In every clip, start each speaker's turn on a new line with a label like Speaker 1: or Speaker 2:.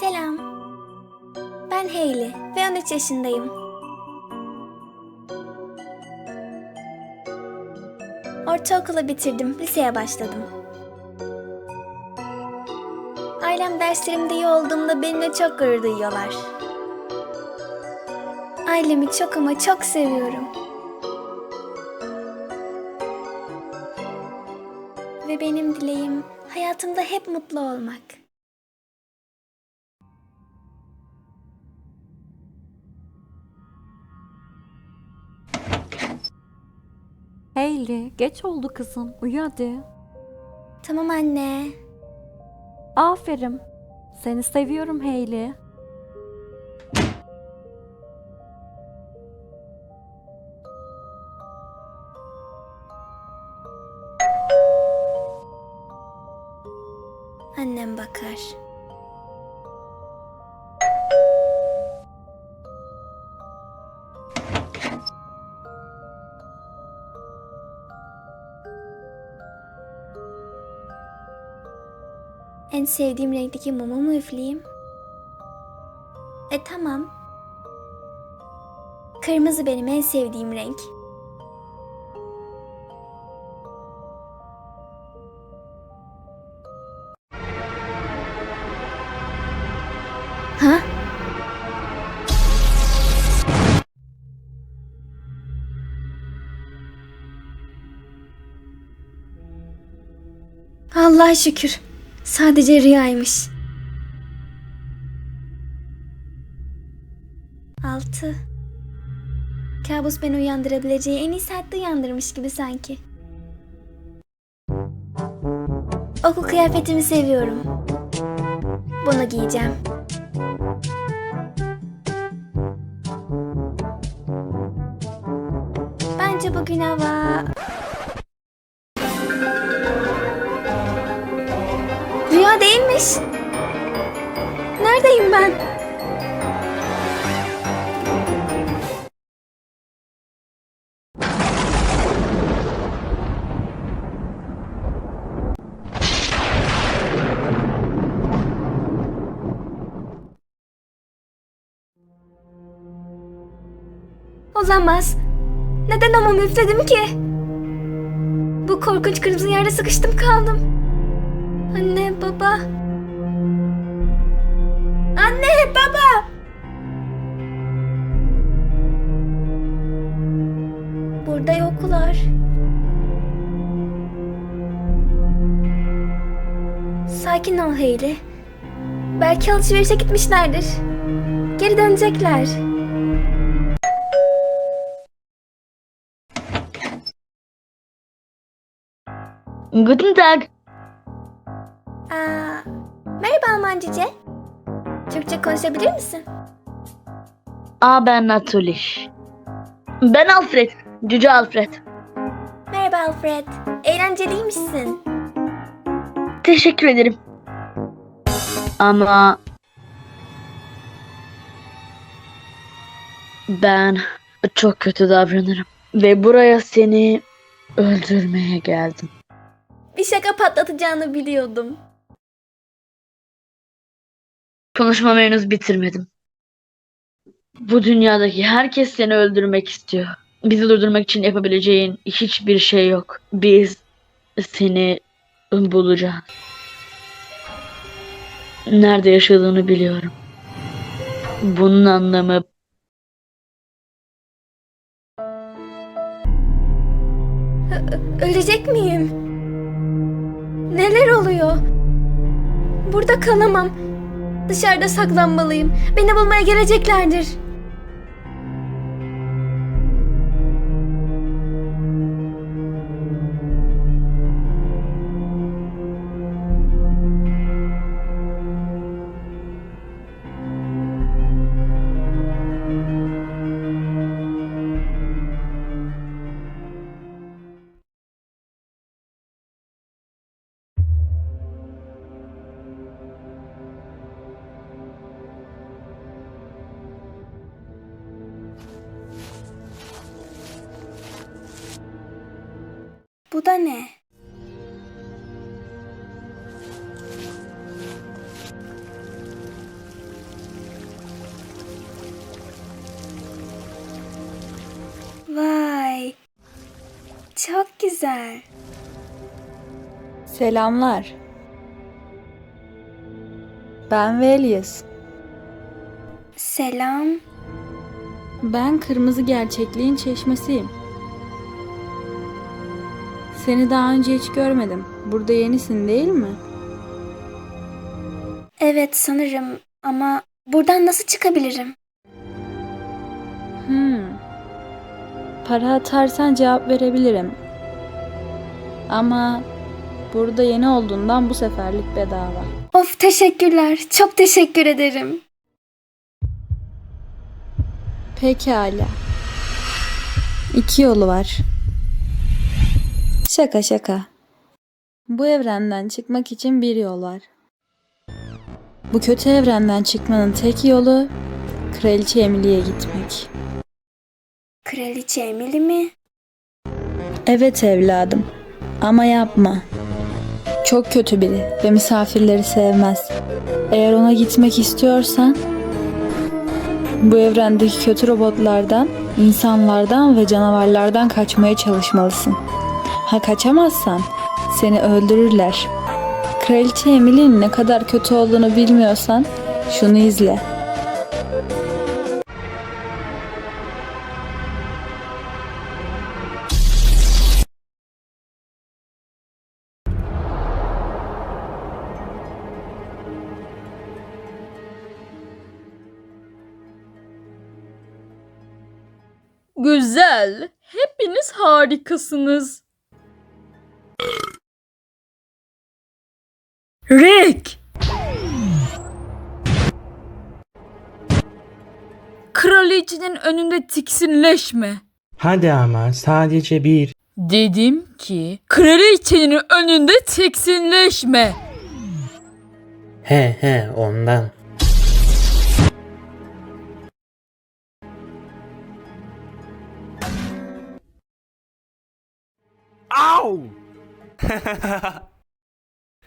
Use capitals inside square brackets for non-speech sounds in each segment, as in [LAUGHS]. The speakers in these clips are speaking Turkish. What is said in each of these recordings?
Speaker 1: Selam. Ben Hayley ve 13 yaşındayım. Ortaokulu bitirdim, liseye başladım. Ailem derslerimde iyi olduğumda benimle çok gurur duyuyorlar. Ailemi çok ama çok seviyorum. Ve benim dileğim hayatımda hep mutlu olmak.
Speaker 2: Hayley, geç oldu kızım. Uyu hadi.
Speaker 1: Tamam anne.
Speaker 2: Aferin. Seni seviyorum Hayley.
Speaker 1: En sevdiğim renkteki mumu mu üfleyeyim? E tamam. Kırmızı benim en sevdiğim renk. Ha? Allah şükür. Sadece rüyaymış. Altı. Kabus beni uyandırabileceği en iyi saatte uyandırmış gibi sanki. Okul kıyafetimi seviyorum. Bunu giyeceğim. Bence bugün hava... Olamaz. Neden ama üfledim ki? Bu korkunç kırmızı yerde sıkıştım kaldım. Anne, baba. Burada yoklar. Sakin ol Hayley. Belki alışverişe gitmişlerdir. Geri dönecekler.
Speaker 3: Guten Tag.
Speaker 1: Aa, merhaba Alman Cice. Türkçe konuşabilir misin?
Speaker 3: Aber natürlich. Ben Alfred. Cüce Alfred.
Speaker 1: Merhaba Alfred. Eğlenceliymişsin.
Speaker 3: Teşekkür ederim. Ama ben çok kötü davranırım ve buraya seni öldürmeye geldim.
Speaker 1: Bir şaka patlatacağını biliyordum.
Speaker 3: Konuşmamı henüz bitirmedim. Bu dünyadaki herkes seni öldürmek istiyor. Bizi durdurmak için yapabileceğin hiçbir şey yok. Biz seni bulacağız. Nerede yaşadığını biliyorum. Bunun anlamı
Speaker 1: Ölecek miyim? Neler oluyor? Burada kalamam. Dışarıda saklanmalıyım. Beni bulmaya geleceklerdir. Bu da ne? Vay. Çok güzel.
Speaker 4: Selamlar. Ben Velius.
Speaker 1: Selam.
Speaker 4: Ben Kırmızı Gerçekliğin Çeşmesiyim. Seni daha önce hiç görmedim. Burada yenisin değil mi?
Speaker 1: Evet sanırım ama buradan nasıl çıkabilirim?
Speaker 4: Hmm. Para atarsan cevap verebilirim. Ama burada yeni olduğundan bu seferlik bedava.
Speaker 1: Of teşekkürler. Çok teşekkür ederim.
Speaker 4: Pekala. İki yolu var. Şaka şaka. Bu evrenden çıkmak için bir yol var. Bu kötü evrenden çıkmanın tek yolu Kraliçe Emily'ye gitmek.
Speaker 1: Kraliçe Emily mi?
Speaker 4: Evet evladım. Ama yapma. Çok kötü biri ve misafirleri sevmez. Eğer ona gitmek istiyorsan bu evrendeki kötü robotlardan, insanlardan ve canavarlardan kaçmaya çalışmalısın. Ha kaçamazsan seni öldürürler. Kraliçe Emily'nin ne kadar kötü olduğunu bilmiyorsan şunu izle.
Speaker 5: Güzel. Hepiniz harikasınız. Rick! Kraliçenin önünde tiksinleşme.
Speaker 6: Hadi ama sadece bir.
Speaker 5: Dedim ki kraliçenin önünde tiksinleşme.
Speaker 6: He he ondan. Au! [LAUGHS]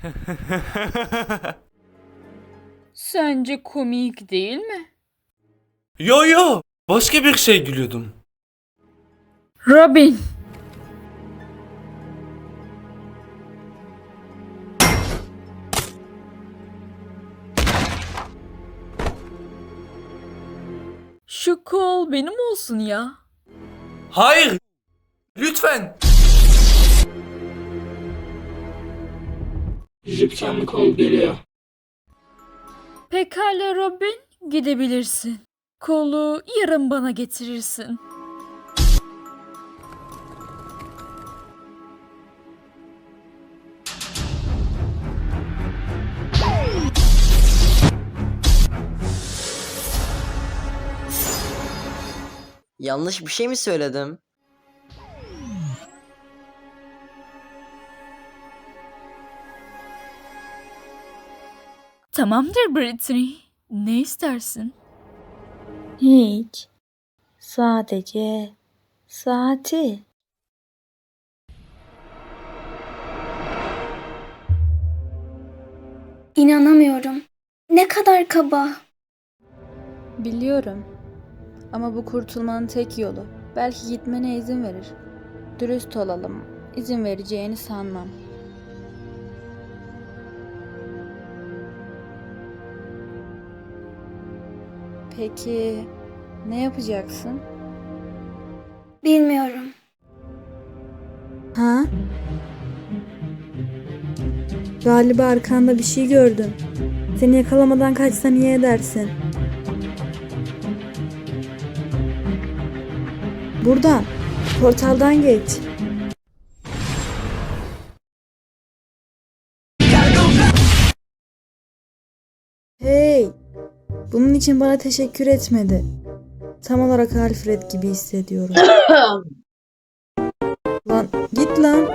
Speaker 6: [LAUGHS]
Speaker 5: Sence komik değil mi?
Speaker 7: Yo yo, başka bir şey gülüyordum.
Speaker 5: Robin. Şu kol benim olsun ya.
Speaker 7: Hayır! Lütfen!
Speaker 5: Pekala Robin, gidebilirsin. Kolu yarın bana getirirsin.
Speaker 8: Yanlış bir şey mi söyledim?
Speaker 5: Tamamdır Brittany. Ne istersin?
Speaker 4: Hiç. Sadece saati.
Speaker 1: İnanamıyorum. Ne kadar kaba.
Speaker 4: Biliyorum. Ama bu kurtulmanın tek yolu. Belki gitmene izin verir. Dürüst olalım. İzin vereceğini sanmam. Peki ne yapacaksın?
Speaker 1: Bilmiyorum.
Speaker 4: Ha? Galiba arkanda bir şey gördüm. Seni yakalamadan kaçsan iyi edersin. Buradan. Portaldan geç. Hey! Bunun için bana teşekkür etmedi. Tam olarak Alfred gibi hissediyorum. [COUGHS] lan git lan.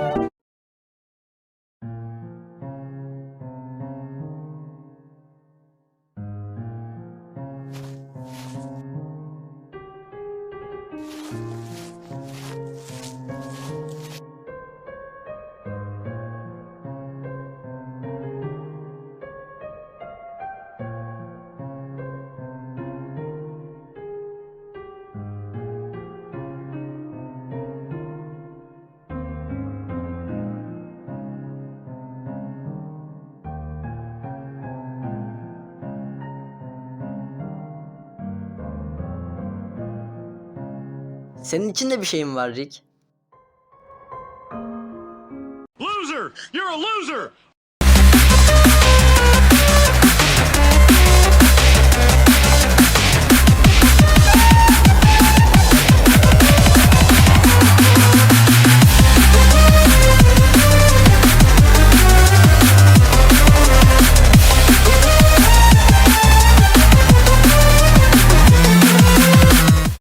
Speaker 8: Senin için de bir şeyim var Rick.
Speaker 7: Loser! You're a loser!